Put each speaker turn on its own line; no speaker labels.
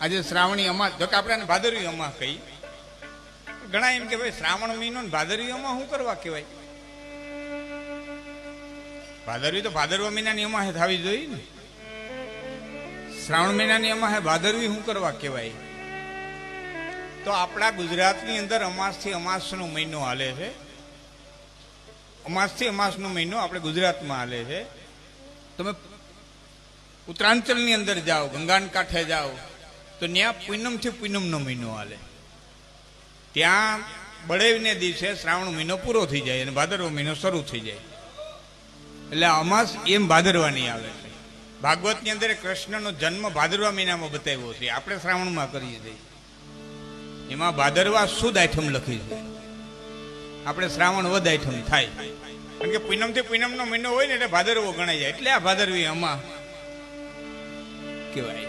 આજે શ્રાવણી અમાસ, જો કે આપણે ભાદરવી અમાસ કહી ઘણા એમ કે ભાઈ શ્રાવણ મહિનો ને ભાદરવી અમાસ શું કરવા કહેવાય? ભાદરવી તો ભાદરવા મહિનાની અમાસ થવી જોઈએ ને. શ્રાવણ મહિનાની અમાસ ભાદરવી શું કરવા કહેવાય? તો આપણા ગુજરાતની અંદર અમાસથી અમાસનો મહિનો હાલે છે. અમાસથી અમાસનો મહિનો આપણે ગુજરાતમાં હાલે છે. તમે ઉત્તરાંચલની અંદર જાઓ ગંગાન કાંઠે જાઓ તો ત્યાં પૂનમથી પૂનમનો મહિનો હાલે. ત્યાં બળેવને દિવસે શ્રાવણ મહિનો પૂરો થઈ જાય અને ભાદરવો મહિનો શરૂ થઈ જાય. એટલે અમાસ એમ ભાદરવાની આવે છે. ભાગવતની અંદર કૃષ્ણનો જન્મ ભાદરવા મહિનામાં બતાવ્યો છે. આપણે શ્રાવણમાં કરીએ છીએ. એમાં ભાદરવા શુદ્ધ આઈટમ લખી છે. આપણે શ્રાવણ વધ આઈઠમ થાય. કારણ કે પૂનમથી પૂનમનો મહિનો હોય ને એટલે ભાદરવો ગણાય જાય. એટલે આ ભાદરવી અમા કહેવાય.